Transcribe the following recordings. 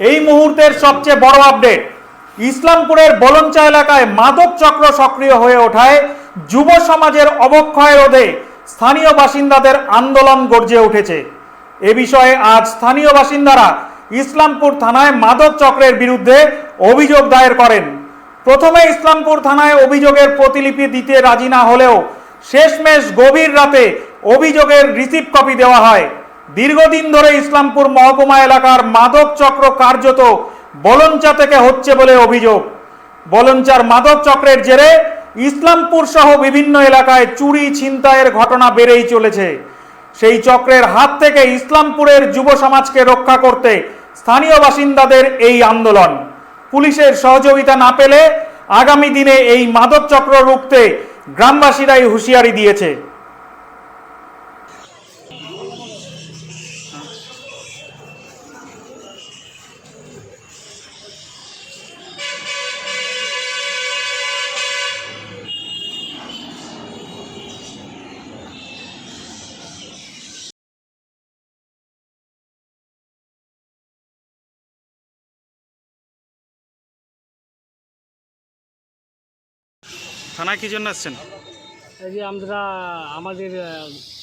এই মুহূর্তের সবচেয়ে বড় আপডেট ইসলামপুরের বলঞ্চা এলাকায় মাদক চক্র সক্রিয় হয়ে ওঠায় যুব সমাজের অবক্ষয় রোধে স্থানীয় বাসিন্দাদের আন্দোলন গর্জে উঠেছে। এ বিষয়ে আজ স্থানীয় বাসিন্দারা ইসলামপুর থানায় মাদক চক্রের বিরুদ্ধে অভিযোগ দায়ের করেন। প্রথমে ইসলামপুর থানায় অভিযোগের প্রতিলিপি দিতে রাজি না হলেও শেষমেশ গভীর রাতে অভিযোগের রিসিভ কপি দেওয়া হয়। দীর্ঘদিন ধরে ইসলামপুর মহকুমা এলাকার মাদক চক্র কার্যত বলঞ্চা থেকে হচ্ছে বলে অভিযোগ। বলঞ্চার মাদক চক্রের জেরে ইসলামপুর সহ বিভিন্ন এলাকায় চুরি ছিনতাইয়ের ঘটনা বেড়েই চলেছে। সেই চক্রের হাত থেকে ইসলামপুরের যুব সমাজকে রক্ষা করতে স্থানীয় বাসিন্দাদের এই আন্দোলন। পুলিশের সহযোগিতা না পেলে আগামী দিনে এই মাদক চক্র রুখতে গ্রামবাসীরাই হুঁশিয়ারি দিয়েছে। থানায় কি জন্য আসছেন? এই যে আমরা আমাদের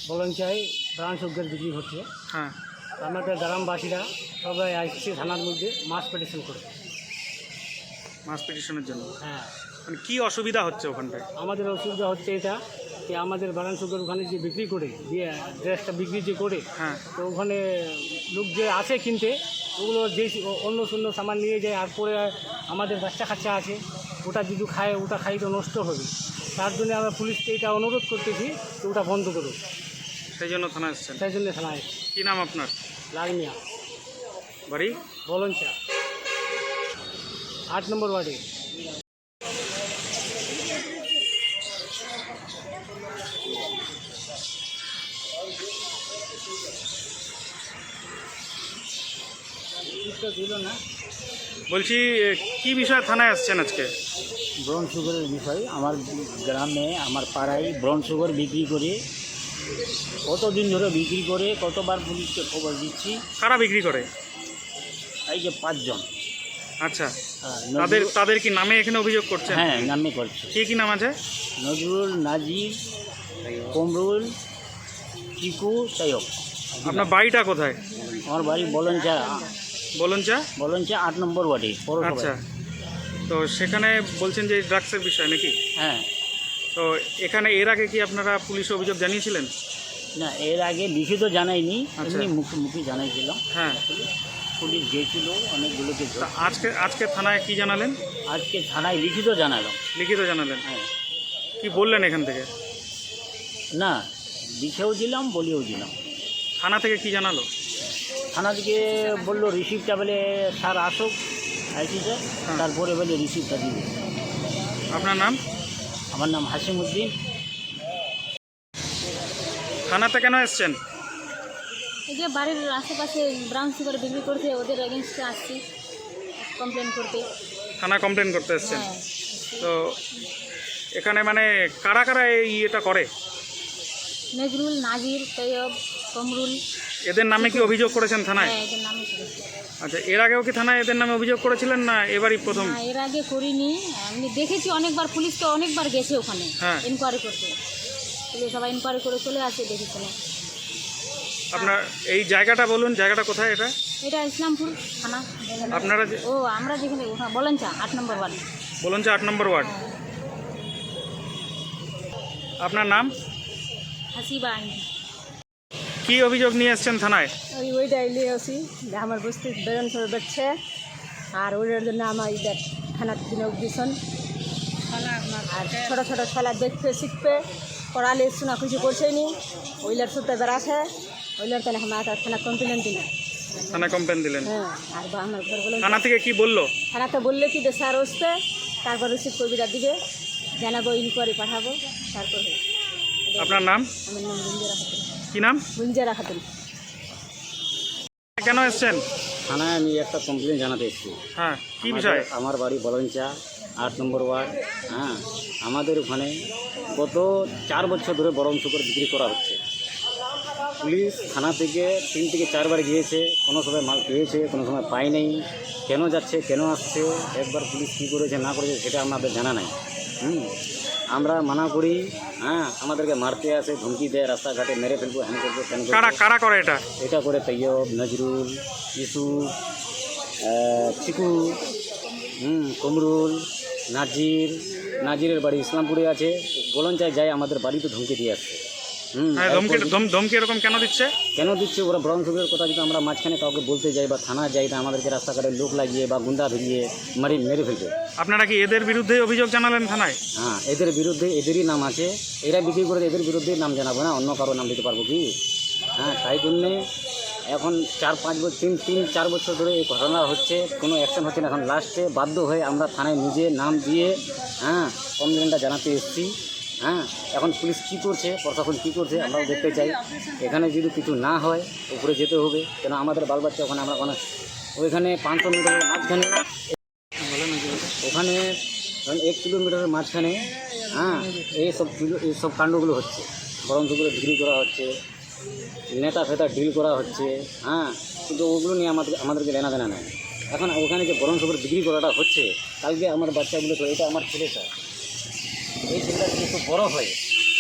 বলঞ্চায় ব্রাঞ্চ উগ্রের বিক্রি হচ্ছে। হ্যাঁ। আমাদের গ্রামবাসীরা সবাই আসছে থানার মধ্যে মাছ পেটিশন করে মাস পিটিশনের জন্য? হ্যাঁ। মানে কি অসুবিধা হচ্ছে ওখানটায়? আমাদের অসুবিধা হচ্ছে এটা যে আমাদের ব্রাঞ্চ উগ্রের ওখানে যে বিক্রি করে দিয়ে ড্রেসটা বিক্রি যে করে হ্যাঁ। তো ওখানে লোক যে আসে কিনতে ওগুলো যে অন্য শূন্য সামান নিয়ে যায় আর পরে আমাদের বাচ্চা কাচ্চা আছে। ওটা যদি খায় ওটা খাই তো নষ্ট হবে। তার জন্য আমরা পুলিশকে এটা অনুরোধ করতেছি যে ওটা বন্ধ করুক সেই জন্য থানায় আসছেন সেই জন্য থানায় কী নাম আপনার? লাগমিয়া বাড়ি? বলঞ্চা আট নম্বর ওয়ার্ডে। দিল না। বলছি কি বিষয়ে থানায় আসছেন আজকে? ব্রাউন সুগারের বিষয়। আমার গ্রামে আমার পাড়ায় ব্রাউন সুগার বিক্রি করে। কতদিন ধরে বিক্রি করে কতবার পুলিশকে খবর দিচ্ছি? কারা বিক্রি করে? এই যে পাঁচজন। আচ্ছা। হ্যাঁ, তাদের তাদের কি নামে এখানে অভিযোগ করছে হ্যাঁ নামে করছে। কি কি নাম আছে? নজরুল নাজির কমরুল চিকু তাইক আপনার বাড়িটা কোথায়? আমার বাড়ি বলঞ্চা। বলুন চা বলঞ্চা আট নম্বর ওয়ার্ডে আচ্ছা। তো সেখানে বলছেন যে ড্রাগসের বিষয় নাকি? হ্যাঁ। তো এখানে এর আগে কি আপনারা পুলিশ অভিযোগ জানিয়েছিলেন? না এর আগে লিখিত জানাইনি আচ্ছা। এমনি মুখে মুখে জানাইছিলাম। হ্যাঁ। পুলিশ গিয়েছিল অনেকগুলোকে আজকে আজকে থানায় কি জানালেন? আজকে থানায় লিখিত জানালাম। লিখিত জানালেন। হ্যাঁ। কি বললেন এখান থেকে? না লিখেও দিলাম বলেও দিলাম। থানা থেকে কি জানালো? থানা থেকে বলল রিসিপ্টটা বলে স্যার আসুক আইসিতে হ্যাঁ। তারপরে বলে রিসিপ্টটা দিবে। আপনার নাম? আমার নাম হাসিম উদ্দিন থানাতে কেন এসছেন? এই যে বাড়ির আশেপাশে ব্রাউন সুগার বিক্রি করছে ওদের এগেনস্টে আসছি কমপ্লেন করতে। থানা কমপ্লেন করতে এসছেন। হ্যাঁ। তো এখানে মানে কারা কারা এই এটা করে? নজরুল নাজির তৈয়ব কমরুল। এদের নামে কি অভিযোগ করেছেন থানায়? হ্যাঁ এদের নামে করেছে। আচ্ছা এর আগেও কি থানায় এদের নামে অভিযোগ করেছিলেন না এবারই প্রথম? না এর আগে করিনি। আমি দেখেছি অনেকবার পুলিশ তো অনেকবার গেছে ওখানে হ্যাঁ। ইনকোয়ারি করতে। পুলিশ সবাই ইনকোয়ারি করে চলে আসে দেখেছে না। আপনার এই জায়গাটা বলুন জায়গাটা কোথায় এটা? এটা ইসলামপুর থানা। আপনারা যে ও আমরা যেখানে ওখানে বলেন চা আট নম্বর ওয়ার্ড। বলুন যে আট নম্বর ওয়ার্ড। আপনার নাম? হাসিবা আইনি। কি অভিযোগ নিয়ে এসছেন থানায়? ওই ওইটাই নিয়ে আসি। আমার বস্তি বেতন সব বেচছে আর ওইটার জন্য আমার ঈদের খানার দিনে দিছেন আর ছোট ছোট ছেলে দেখবে শিখবে পড়ালে শোনা কিছু করছেনি। ওইলার সত্যি বেড়াছে ওইলার তাহলে আমার একটা থানা কমপ্লেন দিলে। থানায় কমপ্লেন দিলেন? হ্যাঁ আর বা আমার ঘর বলে থানা থেকে কি বলল? থানাতে বললে কি যে স্যার আসবে তারপর রিসিভ কবিতা দিবে। জানাব ইনকোয়ারি পাঠাবো। তারপর আপনার নাম? আমার নাম কি নাম? গুঞ্জেরা খাতুন। কেন এসছেন? থানায় আমি একটা কমপ্লেন জানাতে এসেছি। হ্যাঁ কি বিষয়? আমার বাড়ি বলঞ্চা আট নম্বর ওয়ার্ড। হ্যাঁ আমাদের ওখানে গত চার বছর ধরে বরং শুকর বিক্রি করা হচ্ছে। পুলিশ থানা থেকে তিন থেকে চারবার গিয়েছে কোনো সময় মাল পেয়েছে কোনো সময় পায় নাই। কেন যাচ্ছে কেন আসছে একবার পুলিশ কী করেছে না করেছে সেটা আমাদের জানা নাই। হুম? আমরা মানা করি হ্যাঁ আমাদেরকে মারতে আসে ধমকি দেয় রাস্তাঘাটে মেরে ফেলব হ্যান করব ফ্যান কারা কারা করে এটা? এটা করে তৈয়ব নজরুল ইসু চিকু হুম কমরুল নাজির নাজিরের বাড়ি ইসলামপুরে আছে। বলঞ্চায় যায় আমাদের বাড়িতে ধমকি দিয়ে আসছে ধমকি ধম- ধমকি এরকম কেন দিচ্ছে? কেন দিচ্ছে? ওরা ব্রহ্মসুরের কথা যদি আমরা মাঝখানে কাউকে বলতে যাই বা থানা যাই না আমাদেরকে রাস্তাঘাটে লোক লাগিয়ে বা গুন্ডা ভিড়িয়ে মারি মেরে ফেলবে। আপনারা কি এদের বিরুদ্ধে অভিযোগ জানালেন থানায়? হ্যাঁ এদের বিরুদ্ধে এদেরই নাম আছে। এরা বিক্রি করে এদের বিরুদ্ধে নাম জানাব না অন্য কারও নাম দিতে পারব কি? হ্যাঁ তাই জন্যে এখন চার পাঁচ বছর তিন তিন চার বছর ধরে এই ঘটনা হচ্ছে কোনো অ্যাকশন হচ্ছে না। এখন লাস্টে বাধ্য হয়ে আমরা থানায় নিজে নাম দিয়ে হ্যাঁ কমপ্লেনটা জানাতে এসেছি। হ্যাঁ এখন পুলিশ কী করছে, প্রশাসন কী করছে, আমরাও দেখতে চাই। এখানে যদি কিছু না হয়, উপরে যেতে হবে। কেন আমাদের বাল বাচ্চা ওখানে আমরা ওখানে ওইখানে পাঁচশো মিটারের মাঝখানে ওখানে এক কিলোমিটারের মাঝখানে হ্যাঁ এইসব এইসব কাণ্ডগুলো হচ্ছে। করে বিক্রি করা হচ্ছে। নেতা ফেতা ডিল করা হচ্ছে। হ্যাঁ কিন্তু ওগুলো নিয়ে আমাদের আমাদেরকে লেনা দেনা নেই। এখন ওখানে যে সুগর বিক্রি করাটা হচ্ছে, কালকে আমার বাচ্চাগুলো এটা আমার ছেলেটা এই যদি একটু বড় হয়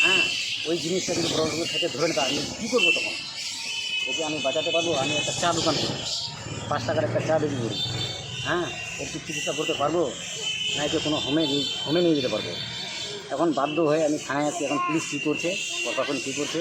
হ্যাঁ ওই জিনিসটা যদি বড় থেকে, ধরে নিতে আমি কী করব তখন? যদি আমি বাঁচাতে পারব, আমি একটা চা দোকান করি পাঁচ টাকার একটা চা বিক্রি করি হ্যাঁ একটু চিকিৎসা করতে পারব, না একে কোনো হোমে হোমে নিয়ে যেতে পারব। এখন বাধ্য হয়ে আমি থানায় আসছি এখন পুলিশ কী করছে, প্রশাসন কী করছে